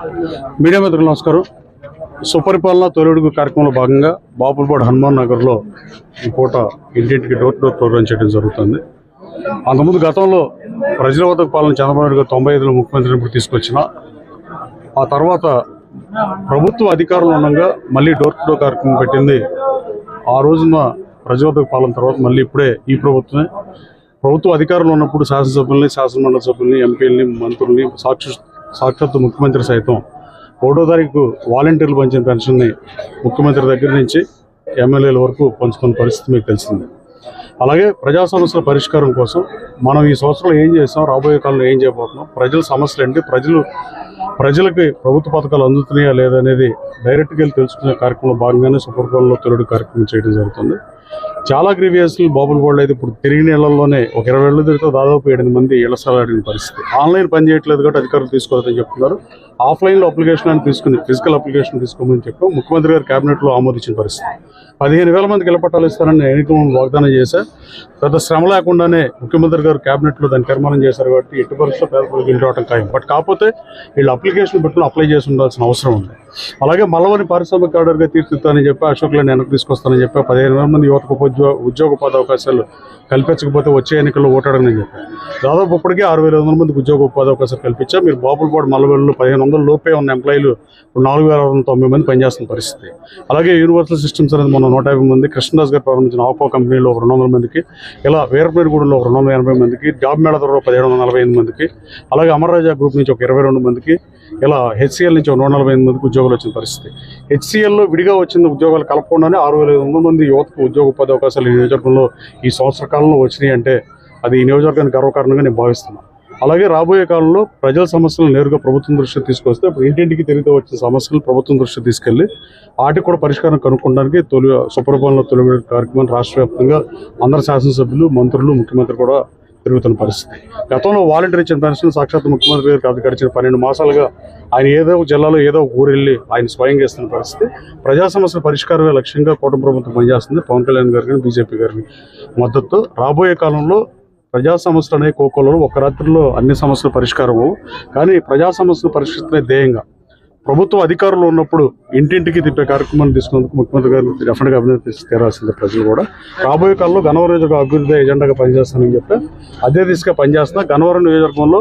Media మిత్రులు నమస్కారం. సుపరిపాలన తొలిడుగు కార్యక్రమంలో భాగంగా బాపులపాడు హనుమాన్ నగర్లో ఈ పూట ఇంటింటికి డోర్ డోర్ ప్రోగ్రామ్ చేయడం జరుగుతుంది. అంతకుముందు గతంలో ప్రజల వద్ద పాలన చంద్రబాబు నాయుడు గారు తొంభై ఐదులో ముఖ్యమంత్రి ఇప్పుడు తీసుకొచ్చిన ఆ తర్వాత ప్రభుత్వ అధికారంలో ఉండగా మళ్ళీ డోర్ టు డోర్ కార్యక్రమం పెట్టింది. ఆ రోజున ప్రజల పాలన తర్వాత మళ్ళీ ఇప్పుడే ఈ ప్రభుత్వమే. ప్రభుత్వ అధికారంలో ఉన్నప్పుడు శాసనసభ్యుల్ని శాసనమండలి సభ్యుల్ని ఎంపీలని మంత్రుల్ని సాక్షి సాక్షాత్ ముఖ్యమంత్రి సైతం ఒకటో తారీఖు వాలంటీర్లు పంచిన పెన్షన్ని ముఖ్యమంత్రి దగ్గర నుంచి ఎమ్మెల్యేల వరకు పంచుకున్న పరిస్థితి మీకు తెలిసింది. అలాగే ప్రజా సమస్యల పరిష్కారం కోసం మనం ఈ సంవత్సరంలో ఏం చేస్తాం రాబోయే కాలంలో ఏం చేయబోతున్నాం ప్రజల సమస్యలు ఏంటి ప్రజలు ప్రజలకి ప్రభుత్వ పథకాలు అందుతున్నాయా లేదనేది డైరెక్ట్గా వెళ్ళి తెలుసుకునే కార్యక్రమంలో భాగంగానే సుపరిపాలనలో తొలడు కార్యక్రమం చేయడం జరుగుతుంది. చాలా గ్రీవియస్లు బాబుల్ కూడా అయితే ఇప్పుడు తిరిగిన నెలల్లోనే ఒక ఇరవై ఏళ్ళ తిరిగితే దాదాపు ఏడు మంది ఇళ్ళ స్థలాలు అడిగిన పరిస్థితి. ఆన్లైన్ పని చేయట్లేదు కాబట్టి అధికారులు తీసుకోవాలని చెప్తున్నారు. ఆఫ్లైన్లో అప్లికేషన్ అని తీసుకుని ఫిజికల్ అప్లికేషన్ తీసుకోమని చెప్పి ముఖ్యమంత్రి గారు కేబినెట్లో ఆమోదించిన పరిస్థితి. పదిహేను వేల మందికి ఇళ్ళపట్టాలు ఇస్తారని ఎన్నికల వాగ్దానం చేశారు. పెద్ద శ్రమ లేకుండానే ముఖ్యమంత్రి గారు కేబినెట్లో దాన్ని తీర్మానం చేశారు కాబట్టి ఎట్టి పరిస్థితుల్లో పేద రావడం ఖాయం. బట్ కాకపోతే వీళ్ళు అప్లికేషన్ పెట్టుకుని అప్లై చేసి ఉండాల్సిన అవసరం ఉంది. అలాగే మలవని పారిశ్రామిక ఆర్డర్గా తీర్చిదిద్దానని చెప్పి అశోక్లను వెనక్కి తీసుకొస్తానని చెప్పి పదిహేను వేల మంది యువతకు ఉద్యోగ ఉద్యోగ పద అవకాశాలు కల్పించకపోతే వచ్చే ఎన్నికల్లో ఓటాడని చెప్పి దాదాపు ఇప్పటికే ఆరు వేల ఐదు వందల మందికి ఉద్యోగ ఉపాధి అవకాశాలు కల్పించా. మీరు బాపులపాడు మల్లవెల్లు పదిహేను వందల లోపే ఉన్న ఎంప్లాయీలు నాలుగు వేల ఆరు వందల తొంభై మంది పనిచేస్తున్న పరిస్థితి. అలాగే యూనివర్సల్ సిస్టమ్స్ అనేది మొన్న నూట యాభై మంది కృష్ణదాస్ గారు ప్రారంభించిన ఆపో కంపెనీలో ఒక రెండు వందల మందికి ఇలా వీరపేరుగూడలో ఒక రెండు వందల ఎనభై మందికి జాబ్ మేళ ద్వారా పదిహేడు వందల నలభై ఎనిమిది మందికి అలాగే అమర్రాజా గ్రూప్ నుంచి ఒక ఇరవై రెండు మందికి ఇలా హెచ్సిఎల్ నుంచి ఒక నూట నలభై ఎనిమిది మందికి ఉద్యోగాలు వచ్చిన పరిస్థితి. హెచ్సిఎల్లో విడిగా వచ్చిన ఉద్యోగాలు కలపకుండానే ఆరు వేల ఐదు వందల మంది యువతకు ఉద్యోగ ఉపాధి అవకాశాలు ఈ నియోజకవర్గంలో ఈ సంవత్సర కాలంలో వచ్చినాయి అంటే అది ఈ నియోజకవర్గానికి గర్వకారణంగా నేను భావిస్తున్నాను. అలాగే రాబోయే కాలంలో ప్రజల సమస్యలను నేరుగా ప్రభుత్వం దృష్టికి తీసుకొస్తే ఇంటింటికి తిరిగితే వచ్చిన సమస్యలు ప్రభుత్వం దృష్టికి తీసుకెళ్ళి వాటికి కూడా పరిష్కారం కనుక్కోవడానికి తొలి సుప్రభావంలో తొలి కార్యక్రమం రాష్ట్ర వ్యాప్తంగా అందరు శాసనసభ్యులు మంత్రులు ముఖ్యమంత్రి కూడా పెరుగుతున్న పరిస్థితి. గతంలో వాలంటీర్ ఇచ్చిన పెన్షన్ సాక్షాత్ ముఖ్యమంత్రి గారికి అది గడిచిన పన్నెండు మాసాలుగా ఆయన ఏదో ఒక జిల్లాలో ఏదో ఒక ఊరు వెళ్ళి ఆయన స్వయంగా ఇస్తున్న పరిస్థితి. ప్రజా సమస్యల పరిష్కారమే లక్ష్యంగా కూటమి ప్రభుత్వం పనిచేస్తుంది. పవన్ కళ్యాణ్ గారిని బీజేపీ గారిని మద్దతు. రాబోయే కాలంలో ప్రజా సమస్యలు అనే కోకోలో ఒక రాత్రిలో అన్ని సమస్యలు పరిష్కారం కానీ ప్రజా సమస్యలు పరిష్కరించే ధ్యేయంగా ప్రభుత్వ అధికారులు ఉన్నప్పుడు ఇంటింటికి తిప్పే కార్యక్రమాన్ని తీసుకున్నందుకు ముఖ్యమంత్రి గారు డెఫినెట్గా అభినందించి తీరాల్సిందే ప్రజలు కూడా. రాబోయే కాలంలో గన్నవరం నియోజకవర్గ అభివృద్ధి ఎజెండాగా పనిచేస్తానని చెప్పి అదే దిశగా పనిచేస్తున్నా. గన్నవరం నియోజకవర్గంలో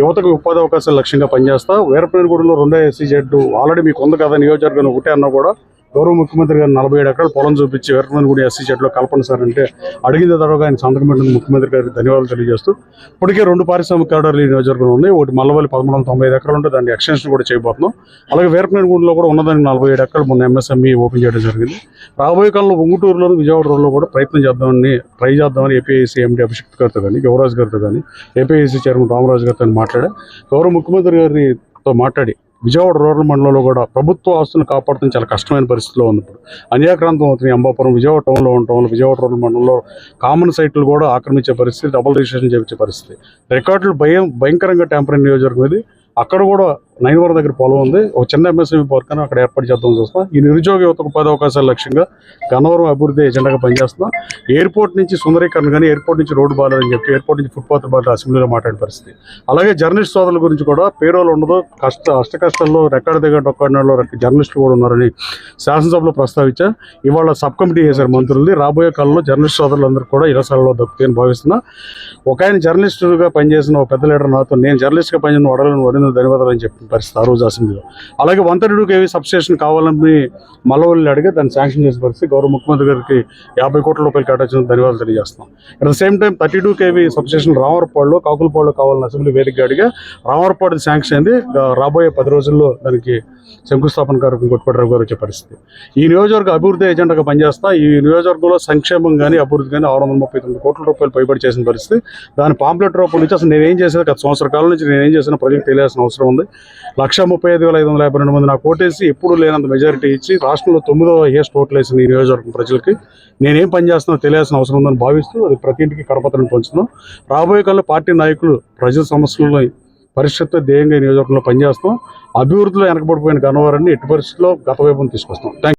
యువతకు ఉపాధి అవకాశాలు లక్ష్యంగా పనిచేస్తా. వీరపనేనిగూడలో రెండో ఎస్సీ జెడ్ ఆల్రెడీ మీకు ఉంది కదా నియోజకవర్గం ఒకటే అన్నా కూడా గౌరవ ముఖ్యమంత్రి గారు నలభై ఏడు ఎకరాలు పొలం చూపించి వీరపనేనిగూడ ఎస్సీ చెట్లో కల్పన సార్ అంటే అడిగిన తర్వాత ఆయన సంతకం పెట్టిన ముఖ్యమంత్రి గారికి ధన్యవాదాలు తెలియజేస్తూ ఇప్పటికే రెండు పారిశ్రామిక కారిడార్లు ఈ నియోజకవర్గంలో ఉన్నాయి. ఒకటి మల్లవల్లి పదమూడు వందల తొంభై ఐదు ఎకరాలు ఉంటే దాన్ని ఎక్స్టెన్షన్ కూడా చేయబోతున్నాం. అలాగే వీరపనేనిగూడలో కూడా ఉన్నదానికి నలభై ఏడు ఎకరాలు మొన్న ఎంఎస్ఎంఈ ఓపెన్ చేయడం జరిగింది. రాబోయే కాలంలో ఉంగుటూరులో విజయవాడ రోడ్లో కూడా ప్రయత్నం చేద్దామని ట్రై చేద్దామని ఏపీఐసీ ఎండి అభిషేక్ గారితో కానీ యువరాజ్ గారితో కానీ ఏపీఐసీ చైర్మన్ రామరాజు గారితో మాట్లాడి గౌరవ ముఖ్యమంత్రి గారితో మాట్లాడి విజయవాడ రూరల్ మండలంలో కూడా ప్రభుత్వ ఆస్తులను కాపాడుతున్న చాలా కష్టమైన పరిస్థితిలో ఉంది ఇప్పుడు. అన్యాక్రాంతం అవుతుంది అంబాపురం విజయవాడ టౌన్లో ఉండటం వల్ల విజయవాడ రూరల్ మండలంలో కామన్ సైట్లు కూడా ఆక్రమించే పరిస్థితి డబుల్ రిజిస్ట్రేషన్ చేయించే పరిస్థితి. రికార్డులు భయం భయంకరంగా టెంపరీ నియోజకవర్గం ఇది. అక్కడ కూడా నైన్వర్ దగ్గర పొలం ఉంది. ఒక చిన్న ఎంఎస్ఎంఈ పార్క్ అని అక్కడ ఏర్పాటు చేద్దాం చూస్తాం ఈ నిరుద్యోగ యువతకు ఉపాధి అవకాశాల లక్ష్యంగా గన్నవరం అభివృద్ధి ఎజెండాగా పనిచేస్తున్నాం. ఎయిర్పోర్ట్ నుంచి సుందరీకరణ కానీ ఎయిర్పోర్ట్ నుంచి రోడ్డు బాగాలేదని చెప్పి ఎయిర్పోర్ట్ నుంచి ఫుట్పాత్ బాగా అసెంబ్లీలో మాట్లాడే పరిస్థితి. అలాగే జర్నలిస్ట్ సోదరుల గురించి కూడా పేరోలు ఉండదు. కష్ట అష్ట కష్టాల్లో రికార్డు దగ్గర డొక్కడిలో జర్నలిస్టులు కూడా ఉన్నారని శాసనసభలో ప్రస్తావించా ఇవాళ సబ్ కమిటీ చేశారు మంత్రులది రాబోయే కాలంలో జర్నలిస్ట్ సోదరులందరూ కూడా ఇరసాలలో దక్కుతాయని భావిస్తున్నా. ఒక ఆయన జర్నలిస్టుగా పనిచేసిన ఒక పెద్ద లీడర్ నాతో నేను జర్నలిస్ట్గా పనిచేసిన వడలను వడిన ధన్యవాదాలు అని పరిస్థితి ఆ రోజు అసెంబ్లీలో అలాగే one thirty two KV substation కావాలని మల్లవల్లి అడిగి దాన్ని శాంక్షన్ చేసిన పరిస్థితి గౌరవ ముఖ్యమంత్రి గారికి యాభై కోట్ల రూపాయలు కేటాయించిన ధన్యవాదాలు తెలియజేస్తున్నాం. At the same time thirty two KV substation రామరపాడులో కాకులపాడులో కావాలని అసెంబ్లీ వేదికగా అడిగా రామరపాడు శాంక్షన్ అయింది. రాబోయే పది రోజుల్లో దానికి శంకుస్థాపన కార్యక్రమం కొట్టుకోవడం గారు వచ్చే పరిస్థితి. ఈ నియోజకవర్గ అభివృద్ధి ఏజెంట్గా పనిచేస్తా ఈ నియోజకవర్గంలో సంక్షేమం కానీ అభివృద్ధి కానీ ఆరు వందల ముప్పై తొమ్మిది కోట్ల రూపాయలు పైబడి చేసిన పరిస్థితి. దాని పాంప్లెట్ రూపం నుంచి అసలు నేనేం చేసేది? గత సంవత్సర కాలం నుంచి నేనేం చేసిన ప్రజలకు తెలియాల్సిన అవసరం ఉంది. లక్ష ముప్పై ఐదు వేల ఐదు వందల యాభై రెండు మంది నాకు ఓటేసి ఎప్పుడు లేనంత మెజారిటీ ఇచ్చి రాష్ట్రంలో తొమ్మిదవ హైయెస్ట్ ఓట్లు వేసిన ఈ నియోజకవర్గం ప్రజలకి. నేనేం పనిచేస్తున్నా తెలియాల్సిన అవసరం ఉందని భావిస్తూ అది ప్రతి ఇంటికి కరపత్రం పంచుతున్నాం. రాబోయే కాలంలో పార్టీ నాయకులు ప్రజల సమస్యలను పరిషత్ ధ్యేయంగా నియోజకవర్గంలో పనిచేస్తాం. అభివృద్ధిలో వెనకబడిపోయిన గన్నవరాన్ని ఎట్టి పరిస్థితుల్లో గత వైపును తీసుకొస్తాం. థ్యాంక్